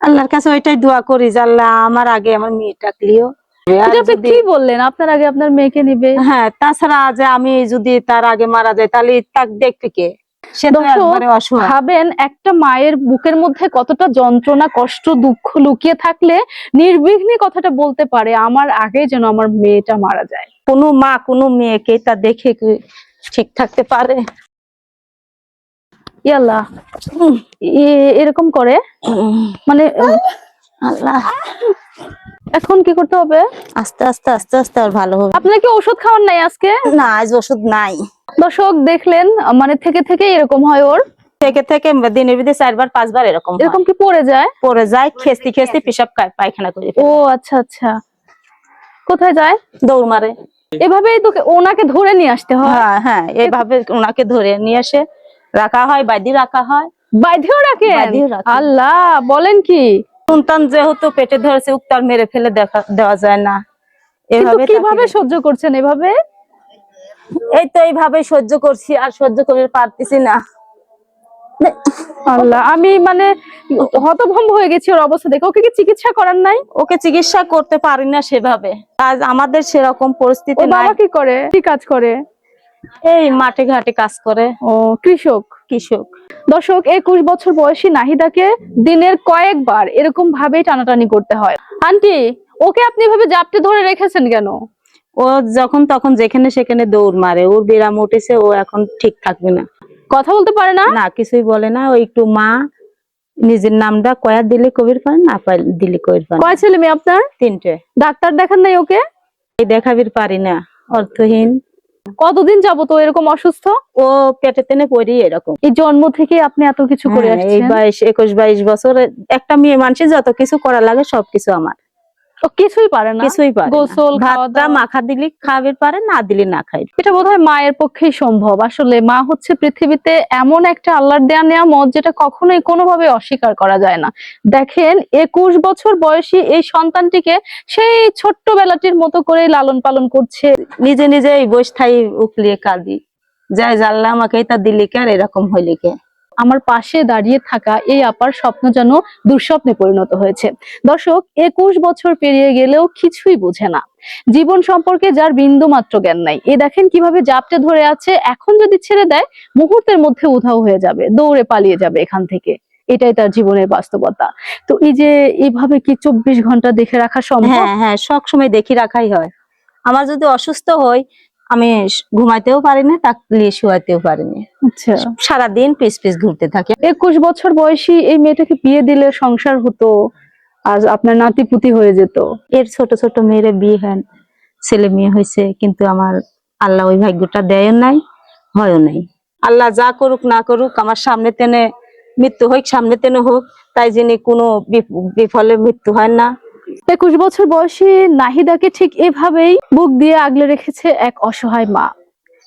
আল্লাহর কাছে ওইটাই দোয়া করি যে আল্লাহ আমার আগে আমার মেয়েটা ক্লিও কি বললেন? আপনার আগে আপনার মেয়েকে নিবে। হ্যাঁ তাছাড়া যে আমি যদি তার আগে মারা যায় তাহলে তাক দেখবে কে? ভাবেন একটা মায়ের বুকের মধ্যে কতটা যন্ত্রণা কষ্ট দুঃখ লুকিয়ে থাকলে নির্বিঘ্নে কথাটা বলতে পারে আমার আগে যেন আমার মেয়েটা মারা যায়। কোনো মা কোনো মেয়েকে তা দেখে ঠিক থাকতে পারে? ইয়াল্লাহ এরকম করে। মানে আল্লাহ। এখন কি করতে হবে? আস্তে আস্তে আস্তে আস্তে আর ভালো হবে। আপনার কি ওষুধ খাওয়ার নাই আজকে? না আজ ওষুধ নাই। দর্শক দেখলেন মানে থেকে থেকে এরকম হয় ওর। থেকে থেকে দিনের ভিতরে চারবার পাঁচবার এরকম এরকম কি পড়ে যায়? পরে যায় খেস্তি খেস্তি পেশাব পায়খানা করে ও আচ্ছা আচ্ছা। কোথায় যায়? দৌড় মারে। এভাবেই তোকে ওনাকে ধরে নিয়ে আসতে হয়। হ্যাঁ হ্যাঁ এইভাবে ওনাকে ধরে নিয়ে এসে রাখা হয় বাইদি রাখা হয়। বাঁধিও রাখেন? আল্লাহ বলেন কি? সন্তান যেহেতু পেটে ধরেছে উত্তর মেরে ফেলে দেখা দেওয়া যায় না। এভাবে কীভাবে সহ্য করছেন এভাবে? এই তো এইভাবে সহ্য করছি আর সহ্য করে পারতেছি না। আল্লাহ আমি মানে হতভম্ব হয়ে গেছি ওর অবস্থা দেখে। ওকে কি চিকিৎসা করার নাই? ওকে চিকিৎসা করতে পারি না সেভাবে। আজ আমাদের সেরকম পরিস্থিতি বাবা কি করে? কি কাজ করে? এই মাঠে ঘাটে কাজ করে। ও কৃষক? কৃষক। দর্শক একুশ বছর বয়সী নাহিদাকে দিনের কয়েকবার এরকম ভাবেই টানাটানি করতে হয়। আন্টি ওকে আপনি এভাবে জাপটে ধরে রেখেছেন কেন? ও যখন তখন যেখানে সেখানে দৌড় মারে। ওর বিরাম উঠেছে ও এখন ঠিক থাকবে না। কথা বলতে পারে না? না কিছুই বলে না। ও একটু মা নিজের নামটা কয়া দিলে কবির পারে না দিলে কবির পারে কয় ছেলে মেয়ে আপনার? তিনটে। ডাক্তার দেখান নাই ওকে? দেখাবির পারি না। অর্থহীন। কতদিন যাব তো এরকম অসুস্থ? ও পেটে তেনে পড়ি এরকম। এই জন্ম থেকে আপনি এত কিছু করে আসছেন এই বাইশ একুশ বাইশ বছর একটা মেয়ে মানুষের যত কিছু করা লাগে সবকিছু আমার। কিছুই পারে না। কিছুই পারে গোসল, খাওয়া ভাতটা মাখা দিলে খাবির পারে না দিলে না খাই এটা বোধহয় মায়ের পক্ষেই সম্ভব। আসলে মা হচ্ছে পৃথিবীতে এমন একটা আল্লাহর দেয়া নিয়ামত যেটা কখনোই কোনোভাবে অস্বীকার করা যায় না। দেখেন একুশ বছর বয়সী এই সন্তানটিকে সেই ছোট্ট বেলাটির মতো করে লালন পালন করছে। নিজে নিজে এই বসে থাই উকলিয়ে কাঁদি। যাই জানলাম আমাকে তা দিলে কে আর এরকম হইলে কে? আমার পাশে দাঁড়িয়ে থাকা এই আপার স্বপ্ন যেন দুঃস্বপ্নে পরিণত হয়েছে। দর্শক, একুশ বছর পেরিয়ে গেলেও কিছুই বোঝে না। জীবন সম্পর্কে যার বিন্দু মাত্র জ্ঞান নাই। এ দেখেন কীভাবে জাপটে ধরে আছে। এখন যদি ছেড়ে দেয়, মুহূর্তের মধ্যে উধাও হয়ে যাবে, দৌড়ে পালিয়ে যাবে এখান থেকে। এটাই তার জীবনের বাস্তবতা। তো এই যে এইভাবে কি চব্বিশ ঘণ্টা দেখে রাখা সম্ভব? হ্যাঁ হ্যাঁ সব সময় দেখি রাখাই হয়। আমার যদি অসুস্থ হই আমি ঘুমাইতেও পারি না তাকলে শুয়াইতেও পারিনি। আচ্ছা। সারাদিন পিস পিস ঘুরতে থাকি। একুশ বছর বয়সী এই মেয়েটাকে বিয়ে দিলে সংসার হতো আজ আপনার নাতি পুতি হয়ে যেত। এর ছোট ছোট মেয়েরা বিয়ে হয় ছেলে মেয়ে হয়েছে কিন্তু আমার আল্লাহ ওই ভাগ্যটা দেয় নাই হয়ও নাই। আল্লাহ যা করুক না করুক আমার সামনে তেনে মৃত্যু হোক সামনে তেনে হোক তাই যিনি কোনো বিফলে মৃত্যু হয় না। একুশ বছর বয়সী নাহিদাকে ঠিক এভাবেই বুক দিয়ে আগলে রেখেছে এক অসহায় মা।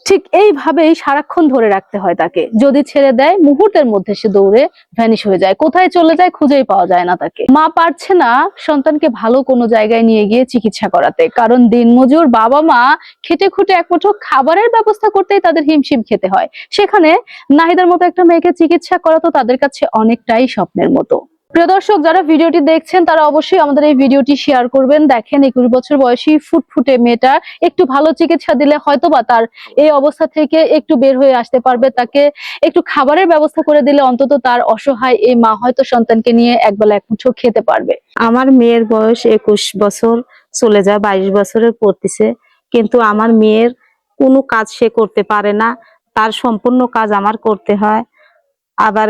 ঠিক এইভাবেই সারাক্ষণ ধরে রাখতে হয় তাকে। যদি ছেড়ে দেয়, মুহূর্তের মধ্যে সে দৌড়ে ভ্যানিশ হয়ে যায়। কোথায় চলে যায় খুঁজেই পাওয়া যায় না তাকে। মা পারছে না সন্তানকে ভালো কোনো জায়গায় নিয়ে গিয়ে চিকিৎসা করাতে। কারণ দিনমজুর বাবা মা খেটে খুঁটে এক খাবারের ব্যবস্থা করতেই তাদের হিমশিম খেতে হয়। সেখানে নাহিদার মতো একটা মেয়েকে চিকিৎসা করা তো তাদের কাছে অনেকটাই স্বপ্নের মতো। প্রিয় দর্শক, যারা ভিডিওটি দেখছেন, তারা অবশ্যই আমাদের এই ভিডিওটি শেয়ার করবেন। দেখেন, একুশ বছর বয়সী ফুটফুটে মেয়েটা একটু ভালো চিকিৎসা দিলে হয়তো বা তার এই অবস্থা থেকে একটু বের হয়ে আসতে পারবে। তাকে একটু খাবারের ব্যবস্থা করে দিলে অন্তত তার অসহায় এই মা হয়তো সন্তানকে নিয়ে একবেলা এক মুঠো খেতে পারবে। আমার মেয়ের বয়স একুশ বছর, চলে যায় বাইশ বছরের পড়তেছে। কিন্তু আমার মেয়ের কোনো কাজ সে করতে পারে না। তার সম্পূর্ণ কাজ আমার করতে হয়। আবার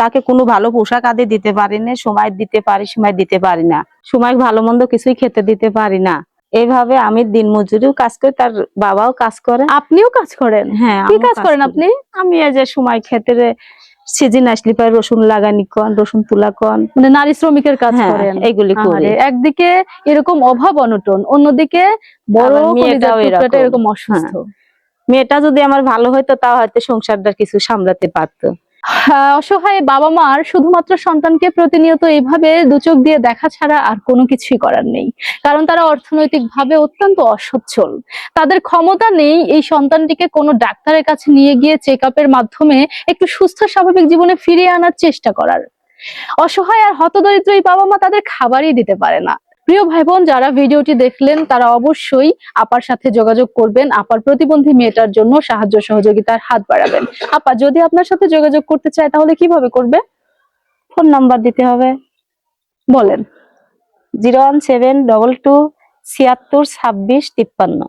তাকে কোনো ভালো পোশাক আদি দিতে পারি না সময় দিতে পারি সময় দিতে পারি না। সময় ভালো মন্দ কিছুই খেতে দিতে পারি না। এইভাবে আমি দিন মজুরিও কাজ করি তার বাবাও কাজ করে। আপনিও কাজ করেন? হ্যাঁ কি কাজ করেন আপনি? আমি এই যে সময় খেতে সিজন আসলে পাই রসুন লাগানি কন রসুন তুলা কন। মানে নারী শ্রমিকের কাজ হ্যাঁ, করেন? এইগুলি করি। একদিকে এরকম অভাব অনটন অন্যদিকে বড় এরকম। অসুস্থ। মেয়েটা যদি আমার ভালো হতো তাও হয়তো সংসারটা কিছু সামলাতে পারতো। হ্যাঁ, অসহায় বাবা মার শুধুমাত্র সন্তানকে প্রতিনিয়ত এইভাবে দুচোখ দিয়ে দেখা ছাড়া আর কোনো কিছুই করার নেই। কারণ তারা অর্থনৈতিক ভাবে অত্যন্ত অসচ্ছল। তাদের ক্ষমতা নেই এই সন্তানটিকে কোনো ডাক্তারের কাছে নিয়ে গিয়ে চেক মাধ্যমে একটু সুস্থ স্বাভাবিক জীবনে ফিরিয়ে আনার চেষ্টা করার। অসহায় আর হতদরিদ্র এই বাবা মা তাদের খাবারই দিতে পারে না। প্রিয় ভাই বোন যারা ভিডিওটি দেখলেন তারা অবশ্যই আপার সাথে যোগাযোগ করবেন। আপার প্রতিবন্ধী মেয়েটার জন্য সাহায্য সহযোগিতার হাত বাড়াবেন। আপা যদি আপনার সাথে যোগাযোগ করতে চায় তাহলে কীভাবে করবে? ফোন নাম্বার দিতে হবে। বলেন। Zero one seven double two ছিয়াত্তর ছাব্বিশ তিপ্পান্ন।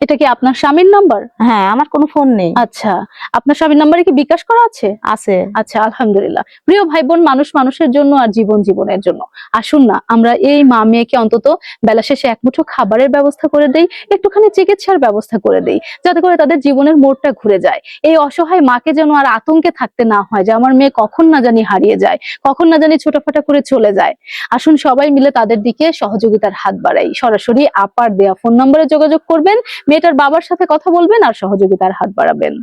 এটা কি আপনার স্বামীর নাম্বার? হ্যাঁ আমার কোনো ফোন নেই। আচ্ছা আপনার স্বামীর নাম্বারে কি বিকাশ করা আছে? আছে। আচ্ছা আলহামদুলিল্লাহ। প্রিয় ভাই বোন মানুষ মানুষের জন্য আর জীবন জীবনের জন্য। আসুন না আমরা এই মা মেয়েকে অন্তত বেলা শেষে এক মুঠো খাবারের ব্যবস্থা করে দেই একটুখানি চিকিৎসার ব্যবস্থা করে দেই যাতে করে তাদের জীবনের মোড়টা ঘুরে যায়। এই অসহায় মাকে যেন আর আতঙ্কে থাকতে না হয় যে আমার মেয়ে কখন না জানি হারিয়ে যায় কখন না জানি ছোটখাটো করে চলে যায়। আসুন সবাই মিলে তাদের দিকে সহযোগিতার হাত বাড়াই। সরাসরি আপার দেয়া ফোন নম্বরে যোগাযোগ করবেন। মেয়েটার বাবার সাথে কথা বলবেন আর সহযোগিতার হাত বাড়াবেন।